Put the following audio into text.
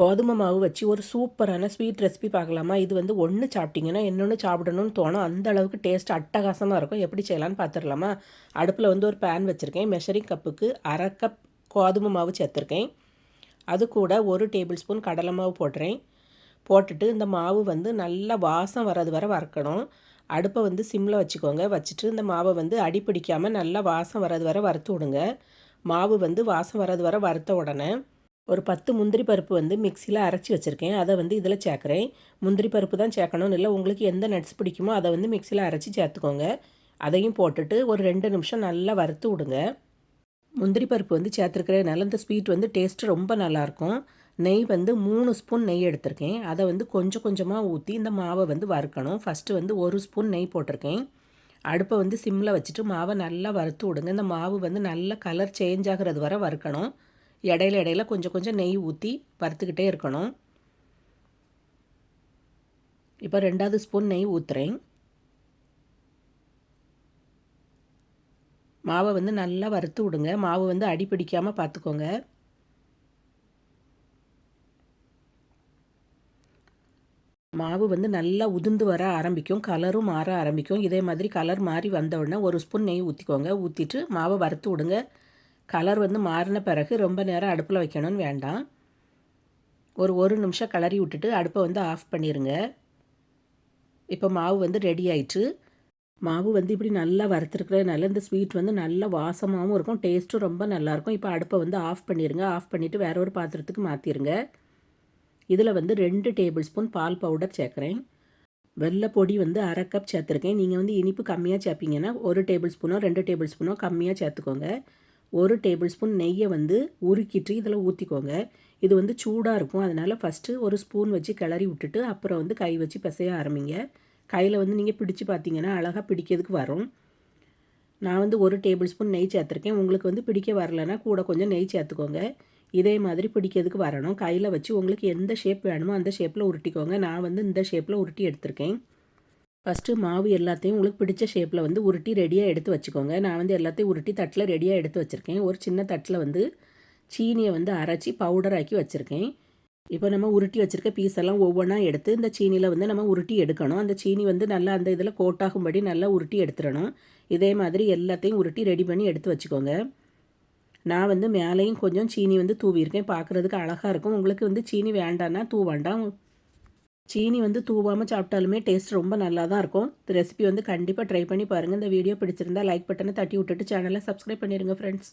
கோதுமை மாவு வச்சு ஒரு சூப்பரான ஸ்வீட் ரெசிபி பார்க்கலாமா? இது வந்து ஒன்று சாப்பிட்டிங்கன்னா இன்னொன்று சாப்பிடணும்னு தோணும். அந்த அளவுக்கு டேஸ்ட் அட்டகாசமாக இருக்கும். எப்படி செய்யலான்னு பார்த்துடலாமா? அடுப்பில் வந்து ஒரு பேன் வச்சுருக்கேன். மெஷரிங் கப்புக்கு அரை கப் கோதுமை மாவு சேர்த்துருக்கேன். அது கூட ஒரு டேபிள் ஸ்பூன் கடலை மாவு போடுறேன் போட்டுட்டு இந்த மாவு வந்து நல்லா வாசம் வர்றது வரை வறுக்கணும். அடுப்பை வந்து சிம்மில் வச்சுக்கோங்க. வச்சுட்டு இந்த மாவை வந்து அடிப்பிடிக்காமல் நல்லா வாசம் வர்றது வரை வறுத்து விடுங்க. மாவு வந்து வாசம் வர்றது வரை வறுத்த உடனே ஒரு பத்து முந்திரி பருப்பு வந்து மிக்சியில் அரைச்சி வச்சுருக்கேன். அதை வந்து இதில் சேர்க்குறேன். முந்திரி பருப்பு தான் சேர்க்கணும்னு இல்லை உங்களுக்கு எந்த நட்ஸ் பிடிக்குமோ அதை வந்து மிக்சியில் அரைச்சி சேர்த்துக்கோங்க. அதையும் போட்டுட்டு ஒரு ரெண்டு நிமிஷம் நல்லா வறுத்து விடுங்க. முந்திரி பருப்பு வந்து சேர்த்துருக்கிறதுனால இந்த ஸ்வீட் வந்து டேஸ்ட்டு ரொம்ப நல்லாயிருக்கும் நெய் வந்து மூணு ஸ்பூன் நெய் எடுத்திருக்கேன். அதை வந்து கொஞ்சம் கொஞ்சமாக ஊற்றி இந்த மாவை வந்து வறுக்கணும். ஃபஸ்ட்டு வந்து ஒரு ஸ்பூன் நெய் போட்டிருக்கேன். அடுப்பை வந்து சிம்மில் வச்சுட்டு மாவை நல்லா வறுத்து விடுங்க. இந்த மாவு வந்து நல்ல கலர் சேஞ்ச் ஆகிறது வரை வறுக்கணும். இடையில இடையில கொஞ்சம் கொஞ்சம் நெய் ஊற்றி வறுத்துக்கிட்டே இருக்கணும். இப்போ ரெண்டாவது ஸ்பூன் நெய் ஊற்றுறேன் மாவை வந்து நல்லா வறுத்து விடுங்க. மாவு வந்து அடி பிடிக்காமல் பார்த்துக்கோங்க மாவு வந்து நல்லா உதிர்ந்து வர ஆரம்பிக்கும். கலரும் மாற ஆரம்பிக்கும். இதே மாதிரி கலர் மாறி வந்த உடனே ஒரு ஸ்பூன் நெய் ஊற்றிக்கோங்க ஊற்றிட்டு மாவை வறுத்து விடுங்க. கலர் வந்து மாறின பிறகு ரொம்ப நேரம் அடுப்பில் வைக்கணும்னு வேண்டாம். ஒரு ஒரு நிமிஷம் கலரி விட்டுட்டு அடுப்பை வந்து ஆஃப் பண்ணிடுங்க இப்போ மாவு வந்து ரெடி ஆயிட்டு மாவு வந்து இப்படி நல்லா வறுத்துருக்கிறதுனால இந்த ஸ்வீட் வந்து நல்லா வாசமாகவும் இருக்கும் டேஸ்ட்டும் ரொம்ப நல்லாயிருக்கும். இப்போ அடுப்பை வந்து ஆஃப் பண்ணிடுங்க ஆஃப் பண்ணிவிட்டு வேற ஒரு பாத்திரத்துக்கு மாற்றிடுங்க இதில் வந்து ரெண்டு டேபிள் ஸ்பூன் பால் பவுடர் சேர்க்குறேன். வெள்ளை பொடி வந்து அரை கப் சேர்த்துருக்கேன். நீங்கள் வந்து இனிப்பு கம்மியாக சேர்ப்பீங்கன்னா ஒரு டேபிள் ஸ்பூனோ ரெண்டு டேபிள் ஸ்பூனோ கம்மியாக சேர்த்துக்கோங்க. ஒரு டேபிள் ஸ்பூன் நெய்யை வந்து உருக்கிட்டு இதில் ஊற்றிக்கோங்க இது வந்து சூடாக இருக்கும். அதனால் ஃபஸ்ட்டு ஒரு ஸ்பூன் வச்சு கிளறி விட்டுட்டு அப்புறம் வந்து கை வச்சு பிசைய ஆரம்பிங்க. கையில் வந்து நீங்கள் பிடிச்சி பார்த்தீங்கன்னா அழகாக பிடிக்கிறதுக்கு வரும். நான் வந்து ஒரு டேபிள் ஸ்பூன் நெய் சேர்த்துருக்கேன். உங்களுக்கு வந்து பிடிக்க வரலன்னா கூட கொஞ்சம் நெய் சேர்த்துக்கோங்க. இதே மாதிரி பிடிக்கிறதுக்கு வரணும். கையில் வச்சு உங்களுக்கு எந்த ஷேப் வேணுமோ அந்த ஷேப்பில் உருட்டிக்கோங்க. நான் வந்து இந்த ஷேப்பில் உருட்டி எடுத்திருக்கேன். ஃபஸ்ட்டு மாவு எல்லாத்தையும் உங்களுக்கு பிடிச்ச ஷேப்பில் வந்து உருட்டி ரெடியாக எடுத்து வச்சுக்கோங்க. நான் வந்து எல்லாத்தையும் உருட்டி தட்டில் ரெடியாக எடுத்து வச்சுருக்கேன். ஒரு சின்ன தட்டில் வந்து சீனியை வந்து அரைச்சி பவுடர் ஆக்கி வச்சுருக்கேன். இப்போ நம்ம உருட்டி வச்சுருக்க பீஸ் எல்லாம் ஒவ்வொன்றா எடுத்து இந்த சீனியில் வந்து நம்ம உருட்டி எடுக்கணும். அந்த சீனி வந்து நல்லா அந்த இதில் கோட்டாகும்படி நல்லா உருட்டி எடுத்துடணும். இதே மாதிரி எல்லாத்தையும் உருட்டி ரெடி பண்ணி எடுத்து வச்சுக்கோங்க. நான் வந்து மேலேயும் கொஞ்சம் சீனி வந்து தூவியிருக்கேன். பார்க்குறதுக்கு அழகாக இருக்கும். உங்களுக்கு வந்து சீனி வேண்டான்னா தூ வேண்டாம். சீனி வந்து தூவாமல் சாப்பிட்டாலுமே டேஸ்ட் ரொம்ப நல்லா தான் இருக்கும். இந்த ரெசிபி வந்து கண்டிப்பாக ட்ரை பண்ணி பாருங்கள் இந்த வீடியோ பிடிச்சிருந்தா லைக் பட்டனை தட்டி விட்டுட்டு சேனலை சப்ஸ்கிரைப் பண்ணிடுங்க ஃப்ரெண்ட்ஸ்